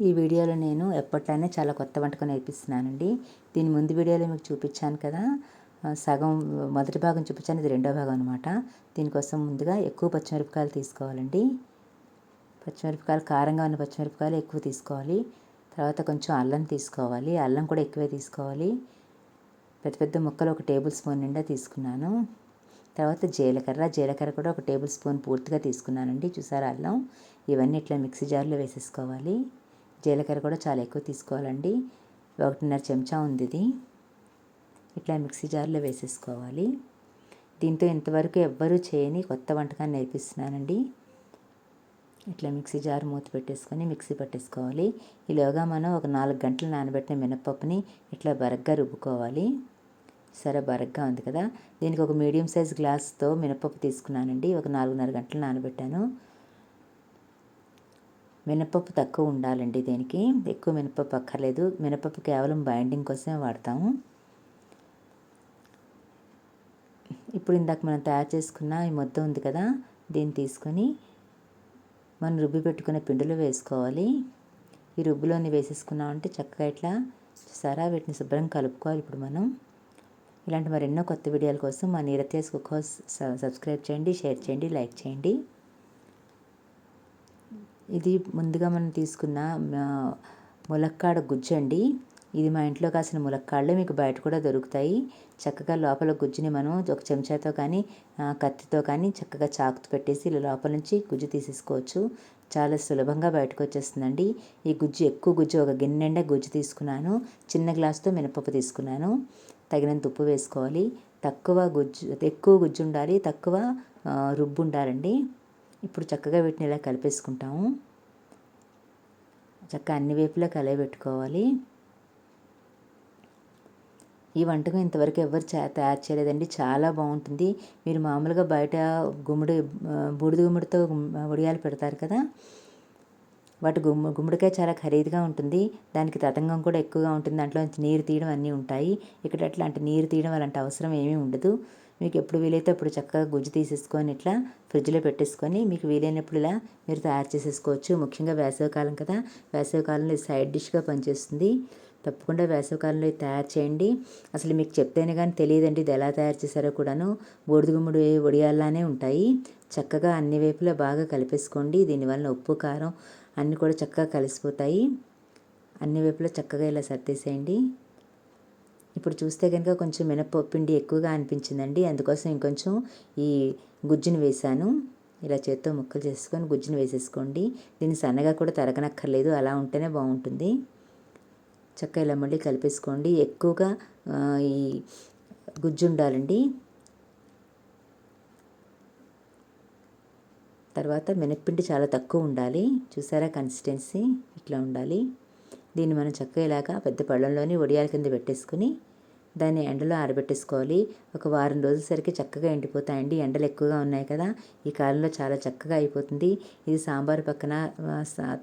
ఈ వీడియోలో నేను ఎప్పట్లానే చాలా కొత్త వంటకం నేర్పిస్తున్నానండి. దీని ముందు వీడియోలో మీకు చూపించాను కదా సగం మొదటి భాగం చూపించాను ఇది రెండో భాగం అనమాట దీనికోసం ముందుగా ఎక్కువ పచ్చిమిరపకాయలు తీసుకోవాలండి. పచ్చిమిరపకాయలు కారంగా ఉన్న పచ్చిమిరపకాయలు ఎక్కువ తీసుకోవాలి. తర్వాత కొంచెం అల్లం తీసుకోవాలి. అల్లం కూడా ఎక్కువే తీసుకోవాలి. పెద్ద పెద్ద ముక్కలు ఒక టేబుల్ స్పూన్ నిండా తీసుకున్నాను. తర్వాత జీలకర్ర జీలకర్ర కూడా ఒక టేబుల్ స్పూన్ పూర్తిగా తీసుకున్నానండి. చూసారా అల్లం? ఇవన్నీ ఇట్లా మిక్సీ జార్లో వేసేసుకోవాలి. జీలకర్ర కూడా చాలా ఎక్కువ తీసుకోవాలండి. ఒకటిన్నర చెంచా ఉంది ఇది ఇట్లా మిక్సీ జార్లో వేసేసుకోవాలి. దీంతో ఇంతవరకు ఎవ్వరూ చేయని కొత్త వంటకాన్ని నేర్పిస్తున్నానండి. ఇట్లా మిక్సీ జార్ మూత పెట్టేసుకొని మిక్సీ పట్టేసుకోవాలి. ఈలోగా మనం ఒక నాలుగు గంటలు నానబెట్టిన మినపప్పుని ఇట్లా బరగ్గా రుబ్బుకోవాలి. సరే బరగ్గా ఉంది కదా. దీనికి ఒక మీడియం సైజ్ గ్లాస్తో మినపప్పు తీసుకున్నానండి. ఒక నాలుగున్నర గంటలు నానబెట్టాను. మినపప్పు తక్కువ ఉండాలండి దీనికి. ఎక్కువ మినపప్పు అక్కర్లేదు. మినపప్పు కేవలం బైండింగ్ కోసమే వాడతాము. ఇప్పుడు ఇందాక మనం తయారు చేసుకున్న ఈ ముద్ద ఉంది కదా దీన్ని తీసుకొని మనం రుబ్బి పెట్టుకున్న పిండిలో వేసుకోవాలి. ఈ రుబ్బులోని వేసేసుకున్నామంటే చక్కగా ఇట్లా చూసారా? వీటిని శుభ్రంగా కలుపుకోవాలి ఇప్పుడు మనం. ఇలాంటి మరెన్నో కొత్త వీడియోల కోసం మా నీరత్యాస్ కుక్ హౌస్ సబ్స్క్రైబ్ చేయండి షేర్ చేయండి లైక్ చేయండి. ఇది ముందుగా మనం తీసుకున్న ములక్కాడ ములక్కాడ గుజ్జండి. ఇది మా ఇంట్లో కాసిన ములక్కాడలే మీకు బయట కూడా దొరుకుతాయి. చక్కగా లోపల గుజ్జుని మనం ఒక చెంచాతో కానీ కత్తితో కానీ చక్కగా చాకుతో పెట్టేసి ఇలా లోపల నుంచి గుజ్జు తీసేసుకోవచ్చు. చాలా సులభంగా బయటకు వచ్చేస్తుందండి. ఈ గుజ్జు ఎక్కువ గుజ్జు ఒక గిన్నె గుజ్జు తీసుకున్నాను. చిన్న గ్లాస్తో మినపప్పు తీసుకున్నాను. తగినంత ఉప్పు వేసుకోవాలి. తక్కువ గుజ్జు ఎక్కువ గుజ్జు ఉండాలి తక్కువ రుబ్బు ఉండాలండి. ఇప్పుడు చక్కగా వీటిని ఇలా కలిపేసుకుంటాము. చక్కగా అన్ని వైపులా కలయబెట్టుకోవాలి. ఈ వంటకం ఇంతవరకు ఎవరు చే తయారు చేయలేదండి. చాలా బాగుంటుంది. మీరు మామూలుగా బయట గుమ్మడి బూడిద గుమ్మడితో ఉడియాలు పెడతారు కదా? వాటి గుమ్మ గుమ్మడికాయ చాలా ఖరీదుగా ఉంటుంది. దానికి తతంగం కూడా ఎక్కువగా ఉంటుంది. దాంట్లో నుంచి నీరు తీయడం అన్నీ ఉంటాయి. ఇక్కడ అట్లాంటి నీరు తీయడం అలాంటి అవసరం ఏమీ ఉండదు. మీకు ఎప్పుడు వీలైతే అప్పుడు చక్కగా గుజ్జు తీసేసుకొని ఇట్లా ఫ్రిడ్జ్లో పెట్టేసుకొని మీకు వీలైనప్పుడు ఇలా మీరు తయారు చేసేసుకోవచ్చు. ముఖ్యంగా వేసవికాలం కదా. వేసవికాలంలో ఇది సైడ్ డిష్గా పనిచేస్తుంది. తప్పకుండా వేసవికాలంలో ఇది తయారు చేయండి. అసలు మీకు చెప్తేనే కానీ తెలియదండి ఇది ఎలా తయారు చేశారో కూడాను. బూడిద గుమ్మడి ఉంటాయి. చక్కగా అన్ని వైపులా బాగా కలిపేసుకోండి. దీనివల్ల ఉప్పు కారం అన్నీ కూడా చక్కగా కలిసిపోతాయి. అన్ని వైపులా చక్కగా ఇలా సర్దేసేయండి. ఇప్పుడు చూస్తే కనుక కొంచెం మినపప్పు పిండి ఎక్కువగా అనిపించిందండి. అందుకోసం ఇంకొంచెం ఈ గుజ్జుని వేశాను. ఇలా చేత్తో ముక్కలు చేసుకొని గుజ్జుని వేసేసుకోండి. దీన్ని సన్నగా కూడా తరగనక్కర్లేదు. అలా ఉంటేనే బాగుంటుంది. చక్కగా ఇలా మళ్ళీ కలిపేసుకోండి. ఎక్కువగా ఈ గుజ్జు ఉండాలండి. తర్వాత మినప్పిండి చాలా తక్కువ ఉండాలి. చూసారా? కన్సిస్టెన్సీ ఇట్లా ఉండాలి. దీన్ని మనం చక్కగా పెద్ద పళ్ళంలోని వడియాల కింద పెట్టేసుకుని దాన్ని ఎండలో ఆరబెట్టేసుకోవాలి. ఒక వారం రోజులసరికి చక్కగా ఎండిపోతాయండి. ఎండలు ఎక్కువగా ఉన్నాయి కదా. ఈ కాలంలో చాలా చక్కగా అయిపోతుంది. ఇది సాంబార్ పక్కన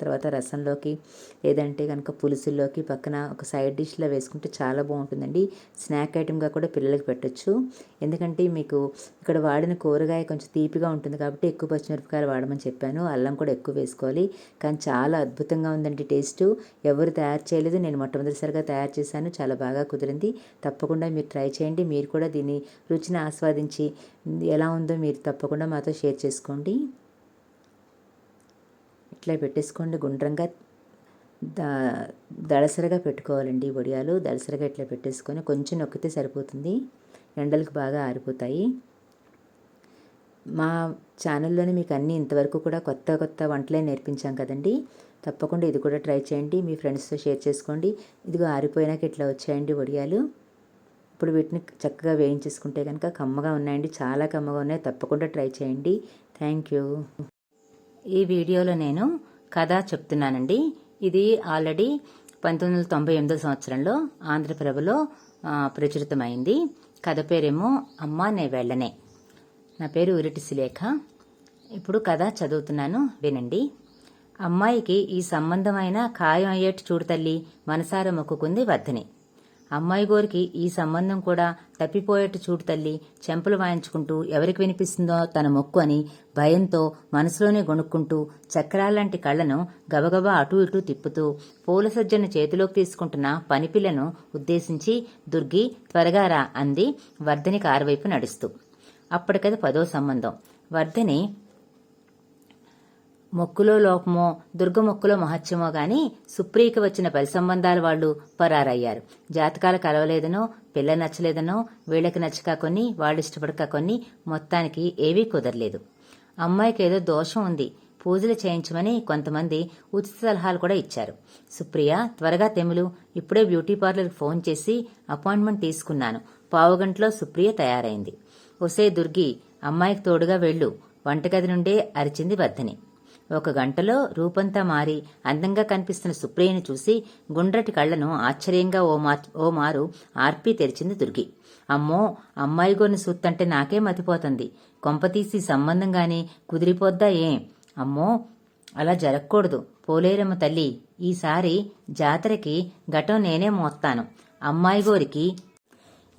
తర్వాత రసంలోకి లేదంటే కనుక పులుసుల్లోకి పక్కన ఒక సైడ్ డిష్లో వేసుకుంటే చాలా బాగుంటుందండి. స్నాక్ ఐటెంగా కూడా పిల్లలకి పెట్టొచ్చు. ఎందుకంటే మీకు ఇక్కడ వాడిన కూరగాయ కొంచెం తీపిగా ఉంటుంది కాబట్టి ఎక్కువ పచ్చిమిరపకాయలు వాడమని చెప్పాను. అల్లం కూడా ఎక్కువ వేసుకోవాలి. కానీ చాలా అద్భుతంగా ఉందండి టేస్ట్. ఎవరు తయారు చేయలేదు. నేను మొట్టమొదటిసారిగా తయారు చేశాను. చాలా బాగా కుదిరింది. తప్పకుండా మీరు ట్రై చేయండి. మీరు కూడా దీన్ని రుచిని ఆస్వాదించి ఎలా ఉందో మీరు తప్పకుండా మాతో షేర్ చేసుకోండి. ఇట్లా పెట్టేసుకోండి. గుండ్రంగా ద దళసరగా పెట్టుకోవాలండి వడియాలు. దళసరగా ఇట్లా పెట్టేసుకొని కొంచెం నొక్కితే సరిపోతుంది. ఎండలకు బాగా ఆరిపోతాయి. మా ఛానల్లోనే మీకు అన్నీ ఇంతవరకు కూడా కొత్త కొత్త వంటలే నేర్పించాం కదండి. తప్పకుండా ఇది కూడా ట్రై చేయండి. మీ ఫ్రెండ్స్తో షేర్ చేసుకోండి. ఇదిగో ఆరిపోయినాక ఇట్లా వచ్చాయండి వడియాలు. ఇప్పుడు వీటిని చక్కగా వేయించేసుకుంటే కనుక కమ్మగా ఉన్నాయండి. చాలా కమ్మగా ఉన్నాయి. తప్పకుండా ట్రై చేయండి. Thank you. ఈ వీడియోలో నేను కథ చెప్తున్నానండి. ఇది ఆల్రెడీ పంతొమ్మిది వందల తొంభై ఎనిమిదో సంవత్సరంలో ఆంధ్రప్రభలో ప్రచురితమైంది. కథ పేరేమో అమ్మ నే వెళ్ళనే. నా పేరు ఉరిటి సులేఖ. ఇప్పుడు కథ చదువుతున్నాను. వినండి. అమ్మాయికి ఈ సంబంధమైన ఖాయం అయ్యేట్టు చూడు తల్లి. మనసార మొక్కుకుంది వద్దని. అమ్మాయి గోరికి ఈ సంబంధం కూడా తప్పిపోయేట్టు చూడు తల్లి చెంపలు వాయించుకుంటూ ఎవరికి వినిపిస్తుందో తన మొక్కు అని భయంతో మనసులోనే గొణుక్కుంటూ చక్రాలాంటి కళ్ళను గబగబా అటూ ఇటూ తిప్పుతూ పూల సజ్జను చేతిలోకి తీసుకుంటున్న పనిపిల్లను ఉద్దేశించి దుర్గి త్వరగా రా అంది వర్ధని కారువైపు నడుస్తూ. అప్పటికది పదో సంబంధం. వర్ధని మొక్కులో లోపమో దుర్గ మొక్కులో మహత్యమో గాని సుప్రియకి వచ్చిన పరి సంబంధాల వాళ్ళు పరారయ్యారు. జాతకాలు కలవలేదనో పిల్ల నచ్చలేదనో వీళ్ళకి నచ్చక కొన్ని వాళ్ళు ఇష్టపడక కొన్ని మొత్తానికి ఏవీ కుదరలేదు. అమ్మాయికి ఏదో దోషం ఉంది. పూజలు చేయించమని కొంతమంది ఉచిత సలహాలు కూడా ఇచ్చారు. సుప్రియ త్వరగా తెములు. ఇప్పుడే బ్యూటీ పార్లర్కి ఫోన్ చేసి అపాయింట్మెంట్ తీసుకున్నాను. పావుగంటలో సుప్రియ తయారైంది. ఒసే దుర్గి అమ్మాయికి తోడుగా వెళ్ళు. వంటగది నుండే అరిచింది వర్ధని ఒక గంటలో రూపంతా మారి అందంగా కనిపిస్తున్న సుప్రియను చూసి గుండ్రటి కళ్ళను ఆశ్చర్యంగా ఓ మా ఓ మారు ఆర్పి తెరిచింది దుర్గి. అమ్మో అమ్మాయి గోని సూత్తంటే నాకే మతిపోతుంది. కొంపతీసి సంబంధంగాని కుదిరిపోద్దా ఏం? అమ్మో అలా జరగకూడదు. పోలేరమ్మ తల్లి ఈసారి జాతరకి ఘటం నేనే మోస్తాను. అమ్మాయి గోరికి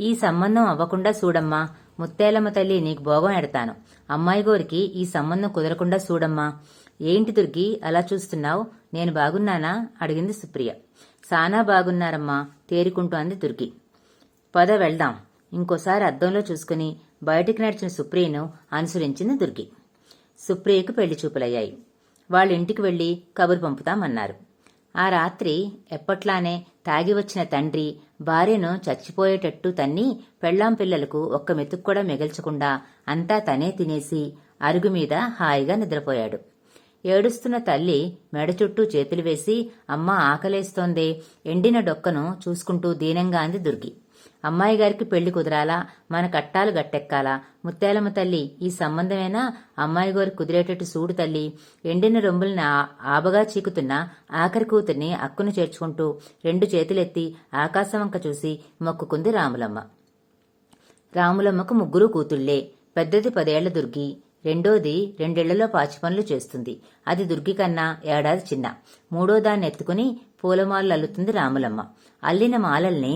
ఈ సంబంధం అవ్వకుండా చూడమ్మా. ముత్తేలమ్మ తల్లి నీకు భోగం ఎడతాను. అమ్మాయి గోరికి ఈ సంబంధం కుదరకుండా చూడమ్మా. ఏంటి దుర్గి అలా చూస్తున్నావు? నేను బాగున్నానా? అడిగింది సుప్రియ. సానా బాగున్నారమ్మా తేరుకుంటూ అంది దుర్గి. పద వెళ్దాం. ఇంకోసారి అద్దంలో చూసుకుని బయటికి నడిచిన సుప్రియను అనుసరించింది దుర్గి. సుప్రియకు పెళ్ళి చూపులయ్యాయి. వాళ్ళ ఇంటికి వెళ్ళి కబురు పంపుతామన్నారు. ఆ రాత్రి ఎప్పట్లానే తాగి వచ్చిన తండ్రి భార్యను చచ్చిపోయేటట్టు తన్ని పెళ్ళాం పిల్లలకు ఒక్క మెతుకు కూడా మిగల్చకుండా అంతా తనే తినేసి అరుగు మీద హాయిగా నిద్రపోయాడు. ఏడుస్తున్న తల్లి మెడ చుట్టూ చేతులు వేసి అమ్మ ఆకలేస్తోంది. ఎండిన డొక్కను చూసుకుంటూ దీనంగా అంది దుర్గి. అమ్మాయి గారికి పెళ్ళి కుదరాలా? మన కట్టాలు గట్టెక్కాలా? ముత్యాలమ్మ తల్లి ఈ సంబంధమేనా? అమ్మాయి గారికి కుదిరేటట్టు సూడు తల్లి. ఎండిన రొమ్ముల్ని ఆ- ఆబగా చీకుతున్న ఆఖరి కూతుర్ని అక్కును చేర్చుకుంటూ రెండు చేతులెత్తి ఆకాశవంక చూసి మొక్కుకుంది రాములమ్మ. రాములమ్మకు ముగ్గురు కూతుళ్ళే పెద్దది పదేళ్ళ దుర్గి. రెండోది రెండేళ్ళలో పాచి పనులు చేస్తుంది. అది దుర్గి కన్నా ఏడాది చిన్న. మూడో దాన్ని ఎత్తుకుని పూలమాలలు అల్లుతుంది రాములమ్మ. అల్లిన మాలల్ని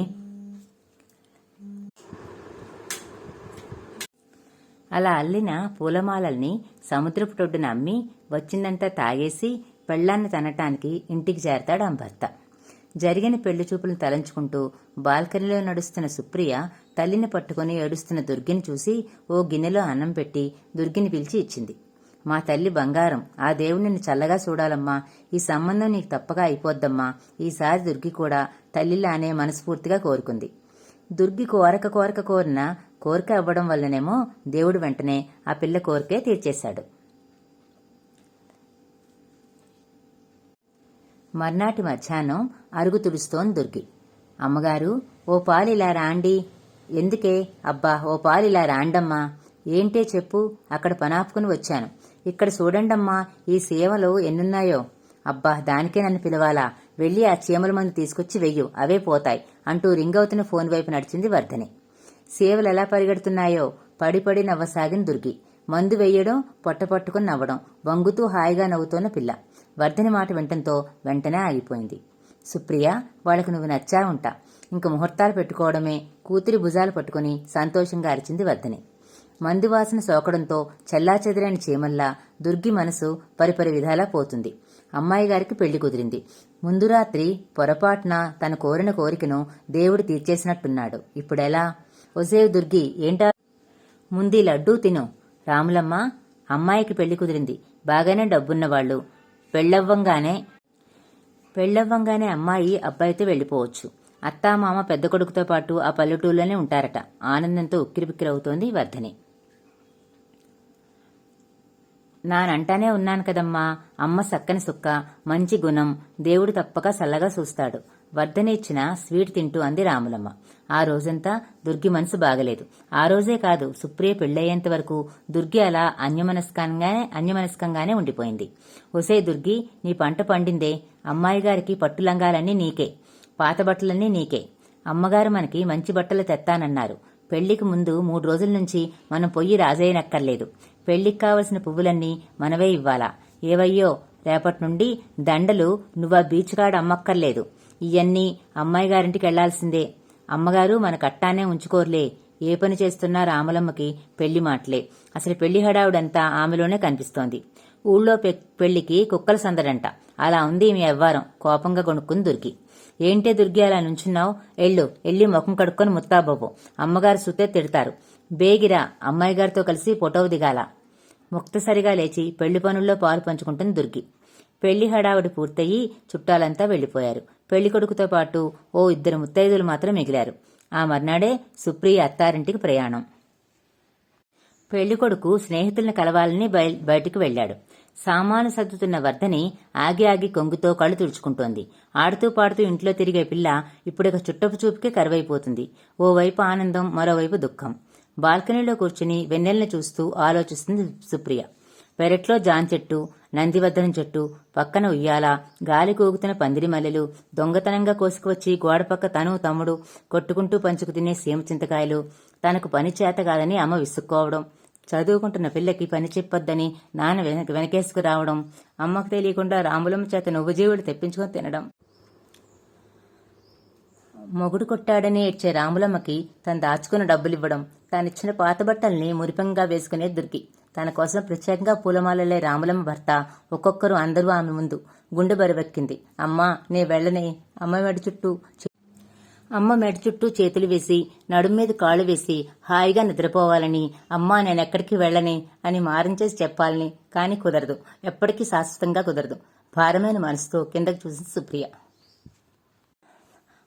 అలా అల్లిన పూలమాలల్ని సముద్రపు టొడ్డున అమ్మి వచ్చిందంతా తాగేసి పెళ్ళాన్ని తనటానికి ఇంటికి చేరతాడు ఆ భర్త జరిగిన పెళ్ళి చూపులను తలంచుకుంటూ బాల్కనీలో నడుస్తున్న సుప్రియ తల్లిని పట్టుకుని ఏడుస్తున్న దుర్గిని చూసి ఓ గిన్నెలో అన్నం పెట్టి దుర్గిని పిలిచి ఇచ్చింది. మా తల్లి బంగారం ఆ దేవుడు చల్లగా చూడాలమ్మా. ఈ సంబంధం నీకు తప్పగా అయిపోద్దమ్మా. ఈసారి దుర్గి కూడా తల్లిలానే మనస్ఫూర్తిగా కోరుకుంది. దుర్గి కోరక కోరక కోరిన కోరిక అవ్వడం వల్లనేమో దేవుడు వెంటనే ఆ పిల్ల కోరికే తీర్చేశాడు. మర్నాటి మధ్యాహ్నం అరుగు తుడుస్తోంది దుర్గి. అమ్మగారు ఓ పాలు ఇలా రాండి. ఎందుకే? అబ్బా ఓ పాలు ఇలా రాండమ్మా. ఏంటే చెప్పు? అక్కడ పనాపుకుని వచ్చాను. ఇక్కడ చూడండమ్మా ఈ సేవలు ఎన్నున్నాయో? అబ్బా దానికే నన్ను పిలవాలా? వెళ్ళి ఆ చీమల మందు తీసుకొచ్చి వెయ్యు. అవే పోతాయి అంటూ రింగ్ అవుతున్న ఫోన్ వైపు నడిచింది వర్ధని. సేవలు ఎలా పరిగెడుతున్నాయో? పడిపడి నవ్వసాగిన దుర్గి. మందు వెయ్యడం పొట్టపట్టుకుని నవ్వడం వంగుతూ హాయిగా నవ్వుతోన్న పిల్ల. వర్ధని మాట వింటంతో వెంటనే ఆగిపోయింది. సుప్రియ వాళ్ళకు నువ్వు నచ్చా ఉంటా ఇంక ముహూర్తాలు పెట్టుకోవడమే. కూతురి భుజాలు పట్టుకుని సంతోషంగా అరిచింది వద్దని మందువాసన సోకడంతో చెల్లాచెదిరైన చీమల్లా దుర్గి మనసు పరిపరి విధాలా పోతుంది. అమ్మాయి గారికి పెళ్ళి కుదిరింది. ముందు రాత్రి పొరపాటున తన కోరిన కోరికను దేవుడు తీర్చేసినట్టున్నాడు. ఇప్పుడెలా? ఒసేవ్ దుర్గి ఏంటా? ముందీ లడ్డూ తిను. రాములమ్మ అమ్మాయికి పెళ్ళి కుదిరింది. బాగానే డబ్బున్నవాళ్ళు పెళ్ళవ్వంగానే పెళ్ళవ్వంగానే అమ్మాయి అబ్బాయితో వెళ్ళిపోవచ్చు. అత్తామామ పెద్ద కొడుకుతో పాటు ఆ పల్లెటూళ్ళలోనే ఉంటారట. ఆనందంతో ఉక్కిరిబిక్కిరవుతోంది వర్ధని. నానంటానే ఉన్నాను కదమ్మా. అమ్మ సక్కని సుక్క మంచి గుణం దేవుడు తప్పక సల్లగా చూస్తాడు. వర్ధని ఇచ్చిన స్వీట్ తింటూ అంది రాములమ్మ. ఆ రోజంతా దుర్గి మనసు బాగలేదు. ఆ రోజే కాదు సుప్రియ పెళ్ళయ్యేంత వరకు దుర్గి అలా అన్యమనస్కంగానే అన్యమనస్కంగానే ఉండిపోయింది. ఒసే దుర్గి నీ పంట పండిందే. అమ్మాయి గారికి పట్టులంగాలన్నీ నీకే. పాత బట్టలన్నీ నీకే. అమ్మగారు మనకి మంచి బట్టలు తెత్తానన్నారు. పెళ్ళికి ముందు మూడు రోజుల నుంచి మనం పొయ్యి రాజయ్యనక్కర్లేదు పెళ్ళికి కావలసిన పువ్వులన్నీ మనవే ఇవ్వాలా? ఏవయ్యో రేపటి నుండి దండలు నువ్వా బీచ్ కాడ అమ్మక్కర్లేదు. ఇవన్నీ అమ్మాయి గారింటికి వెళ్ళాల్సిందే అమ్మగారు మన కట్టానే ఉంచుకోర్లే. ఏ పని చేస్తున్నా రామలమ్మకి పెళ్ళి మాటలే. అసలు పెళ్ళి హడావుడంతా ఆమెలోనే కనిపిస్తోంది. ఊళ్ళో పె- పెళ్ళికి కుక్కల సందడంట. అలా ఉంది మీ అవ్వారం కోపంగా కొనుక్కుని దొరికి. ఏంటే దుర్గి అలా నుంచున్నావు? ఎళ్ళు ఎళ్ళి ముఖం కడుక్కొని ముత్తాబాబు అమ్మగారు సుతే తిడతారు. బేగిరా అమ్మాయి గారితో కలిసి ఫోటో దిగాల. ముక్తసరిగా లేచి పెళ్ళి పనుల్లో పాలు పంచుకుంటుంది దుర్గి. పెళ్ళి హడావుడి పూర్తయి చుట్టాలంతా వెళ్ళిపోయారు పెళ్ళి కొడుకుతో పాటు ఓ ఇద్దరు ముత్తైదులు మాత్రం మిగిలారు. ఆ మర్నాడే సుప్రియ అత్తారింటికి ప్రయాణం. పెళ్ళికొడుకు స్నేహితుల్ని కలవాలని బయ- బయటికి వెళ్ళాడు సామాను సర్దుతున్న వర్ధని ఆగి ఆగి కొంగుతో కళ్ళు తుడుచుకుంటోంది. ఆడుతూ పాడుతూ ఇంట్లో తిరిగే పిల్ల ఇప్పుడొక చుట్టపు చూపుకే కరువైపోతుంది. ఓవైపు ఆనందం మరోవైపు దుఃఖం. బాల్కనీలో కూర్చుని వెన్నెల్ని చూస్తూ ఆలోచిస్తుంది సుప్రియ. పెరట్లో జాన్ చెట్టు నందివర్ధనం చెట్టు పక్కన ఉయ్యాల గాలి కూగుతున్న పందిరి మల్లెలు దొంగతనంగా కోసుకువచ్చి గోడపక్క తను తమ్ముడు కొట్టుకుంటూ పంచుకు తినే సీమ చింతకాయలు తనకు పని చేత కాదని అమ్మ విసుక్కోవడం చదువుకుంటున్న పిల్లకి పని చెప్పొద్దని నాన్న వెనక వెనకేసుకు రావడం అమ్మకు తెలియకుండా రాములమ్మ చేత నువ్వు జీవుడు తెప్పించుకొని తినడం. మొగుడు కొట్టాడని ఏడ్చే రాములమ్మకి తను దాచుకున్న డబ్బులివ్వడం తానిచ్చిన పాత బట్టల్ని మురిపంగా వేసుకునే దుర్గి. తన కోసం ప్రత్యేకంగా పూలమాలలే రాములమ్మ భర్త ఒక్కొక్కరు అందరూ ఆమె ముందు. గుండె బరువెక్కింది. అమ్మా నే వెళ్ళనే అమ్మ మెడ చుట్టూ అమ్మ మెడ చుట్టూ చేతులు వేసి నడుం మీద కాళ్ళు వేసి హాయిగా నిద్రపోవాలని అమ్మా నేనెక్కడికి వెళ్ళని? అని మారించేసి చెప్పాలని కానీ కుదరదు. ఎప్పటికీ శాశ్వతంగా కుదరదు. భారమైన మనసుతో కిందకు చూసింది సుప్రియ.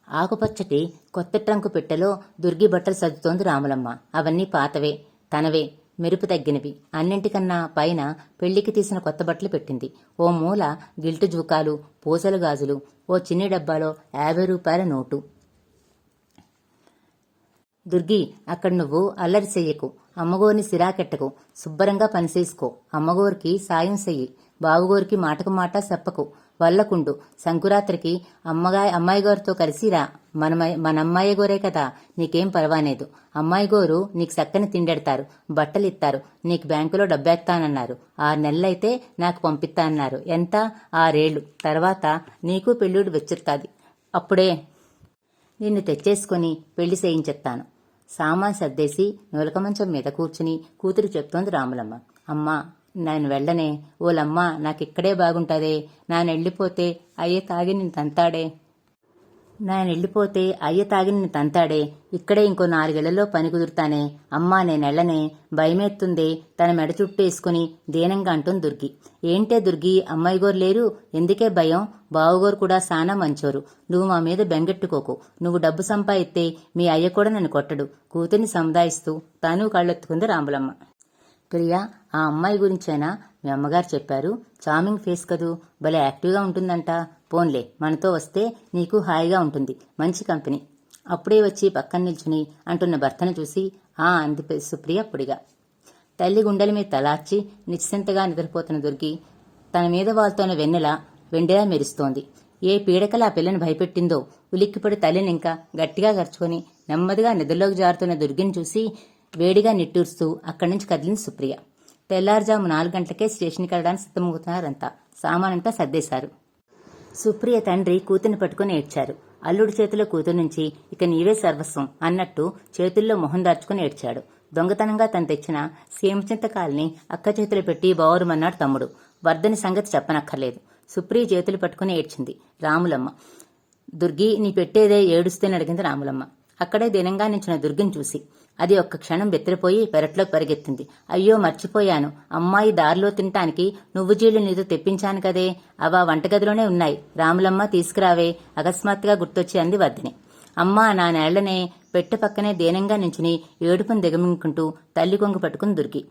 ఆకుపచ్చటి కొత్త ట్రంకు పెట్టెలో దుర్గి బట్టలు సర్దుతోంది రాములమ్మ. అవన్నీ పాతవే తనవే మెరుపు తగ్గినవి. అన్నింటికన్నా పైన పెళ్ళికి తీసిన కొత్త బట్టలు పెట్టింది. ఓ మూల గిల్టు జూకాలు పూసల గాజులు ఓ చిన్ని డబ్బాలో యాభై రూపాయల నోటు. దుర్గి అక్కడ నువ్వు అల్లరి చెయ్యకు. అమ్మగోరిని సిరాకెట్టకు. శుభ్రంగా పనిచేసుకో. అమ్మగోరికి సాయం చెయ్యి. బావుగోరికి మాటకు మాట చెప్పకు. వల్లకుండు సంకురాత్రికి అమ్మగా అమ్మాయి గారితో కలిసి రా. మన మన అమ్మాయి గోరే కదా నీకేం పర్వాలేదు. అమ్మాయి గోరు నీకు చక్కని తిండెడతారు బట్టలు ఇస్తారు నీకు బ్యాంకులో డబ్బేస్తానన్నారు ఆరు నెలలైతే నాకు పంపిస్తానన్నారు ఎంత? ఆరేళ్ళు తర్వాత నీకు పెళ్ళుడు వెచ్చిరుతాది. అప్పుడే నిన్ను తెచ్చేసుకుని పెళ్ళి చేయించెత్తాను. సామాన్ సర్దేసి నులకమంచం మీద కూర్చుని కూతురు చెప్తోంది రాములమ్మ. అమ్మా నేను వెళ్ళనే. ఓలమ్మా నాకిక్కడే బాగుంటదే. నానెళ్ళిపోతే అయ్యే తాగి నిన్ను తంతాడే నేను వెళ్ళిపోతే అయ్య తాగి నిన్ను తంతాడే. ఇక్కడే ఇంకో నాలుగేళ్ళలో పని కుదురుతానే. అమ్మా నేనెళ్ళనే. భయమేత్తుందే. తన మెడ చుట్టేసుకుని దీనంగా అంటుంది దుర్గి. ఏంటే దుర్గి అమ్మాయి గోరు లేరు? ఎందుకే భయం? బావుగోరు కూడా సానా మంచోరు. నువ్వు మా మీద బెంగెట్టుకోకు. నువ్వు డబ్బు సంపాదిస్తే మీ అయ్య కూడా నన్ను కొట్టడు. కూతుర్ని సముదాయిస్తూ తాను కళ్ళెత్తుకుంది రాములమ్మ. ప్రియా ఆ అమ్మాయి గురించైనా? మీ అమ్మగారు చెప్పారు చామింగ్ ఫేస్ కదూ భలే యాక్టివ్గా ఉంటుందంట. పోన్లే మనతో వస్తే నీకు హాయిగా ఉంటుంది. మంచి కంపెనీ. అప్పుడే వచ్చి పక్కన నిల్చుని అంటున్న భర్తను చూసి ఆ అంది సుప్రియ పొడిగా. తల్లి గుండెల మీద తలార్చి నిశ్చింతగా నిద్రపోతున్న దుర్గి తన మీద వాళ్తోన్న వెన్నెల వెండిలా మెరుస్తోంది. ఏ పీడకల ఆ పిల్లని భయపెట్టిందో ఉలిక్కిపడి తల్లిని ఇంకా గట్టిగా గరుచుకొని నెమ్మదిగా నిద్రలోకి జారుతున్న దుర్గిని చూసి వేడిగా నిట్టూరుస్తూ అక్కడి నుంచి కదిలింది సుప్రియ. తెల్లారుజాము నాలుగు గంటలకే స్టేషన్కి వెళ్ళడానికి సిద్ధమవుతున్నారంతా సామానంతా సర్దేశారు. సుప్రియ తండ్రి కూతుని పట్టుకుని ఏడ్చారు. అల్లుడి చేతిలో కూతురు నుంచి ఇక నీవే సర్వస్వం అన్నట్టు చేతుల్లో మొహం దాచుకుని ఏడ్చాడు. దొంగతనంగా తను తెచ్చిన సీమచింతకాల్ని అక్క చేతిలో పెట్టి బావురమన్నాడు తమ్ముడు. వర్ధని సంగతి చెప్పనక్కర్లేదు. సుప్రియ చేతులు పట్టుకుని ఏడ్చింది. రాములమ్మ దుర్గి నీ పెట్టేదే ఏడుస్తేని అడిగింది రాములమ్మ. అక్కడే దినంగా నించిన దుర్గిని చూసి అది ఒక్క క్షణం బెత్తిరిపోయి పెరట్లోకి పరిగెత్తింది. అయ్యో మర్చిపోయాను. అమ్మాయి దారిలో తినటానికి నువ్వు జీళ్ళు నీతో తెప్పించాను కదే. అవా వంటగదిలోనే ఉన్నాయి. రాములమ్మ తీసుకురావే. అకస్మాత్తుగా గుర్తొచ్చి అంది వద్దని అమ్మా నా నేళ్ళనే పెట్టె పక్కనే దీనంగా నించుని ఏడుపును దిగమింకుంటూ తల్లి కొంగు పట్టుకుని దొరికి.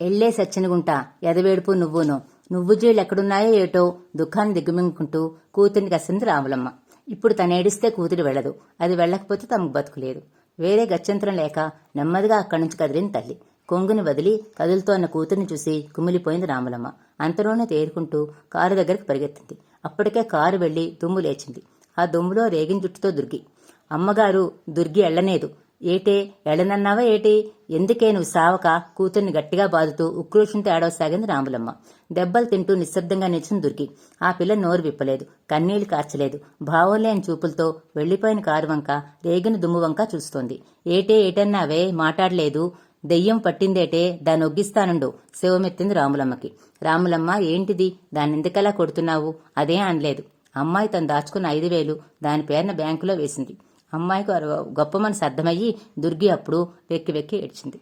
ఎళ్ళే సచ్చినగుంట ఎదవేడుపు నువ్వును. నువ్వు జీళ్ళు ఎక్కడున్నాయో ఏటో దుఃఖాన్ని దిగ్గుమింగుకుంటూ కూతుర్ని కసింది రాములమ్మ. ఇప్పుడు తనేడిస్తే కూతురు వెళ్ళదు. అది వెళ్ళకపోతే తమకు బతుకులేదు. వేరే గత్యంతరం లేక నెమ్మదిగా అక్కడి నుంచి కదిలింది తల్లి. కొంగుని వదిలి కదులుతోన్న కూతుర్ని చూసి కుమిలిపోయింది రాములమ్మ. అంతలోనే తేరుకుంటూ కారు దగ్గరికి పరిగెత్తింది. అప్పటికే కారు వెళ్ళి దుమ్ము లేచింది. ఆ దుమ్ములో రేగిన జుట్టుతో దుర్గి. అమ్మగారు దుర్గి ఎళ్ళనేదు ఏటే? ఎడనన్నావా ఏటి? ఎందుకే నువ్వు సావక? కూతుర్ని గట్టిగా బాదుతూ ఉక్రోషంతో ఏడవసాగింది రాములమ్మ. దెబ్బలు తింటూ నిశ్శబ్దంగా నిచ్చిన దుర్గి. ఆ పిల్ల నోరు విప్పలేదు కన్నీళ్ళు కార్చలేదు. భావం లేని చూపులతో వెళ్ళిపోయిన కారు వంక రేగిన దుమ్ము వంక చూస్తోంది. ఏటే ఏటన్నావే? మాట్లాడలేదు. దెయ్యం పట్టిందేటే? దాన్ని ఒగ్గిస్తానుండు. శివమెత్తింది రాములమ్మకి. రాములమ్మ ఏంటిది? దాన్ని ఎందుకలా కొడుతున్నావు? అదే అనలేదు. అమ్మాయి తను దాచుకున్న ఐదు వేలు దాని పేరున బ్యాంకులో వేసింది. అమ్మాయికి అర- గొప్ప మనసు అర్థమయ్యి దుర్గి అప్పుడు వెక్కి వెక్కి ఏడ్చింది.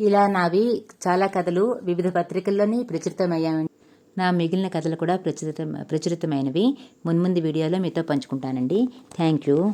ఇలా నావి చాలా కథలు వివిధ పత్రికల్లోని ప్రచురితమయ్యాయి నా మిగిలిన కథలు కూడా ప్రచురిత ప్రచురితమైనవి. మున్ముందు వీడియోలో మీతో పంచుకుంటానండి. Thank you.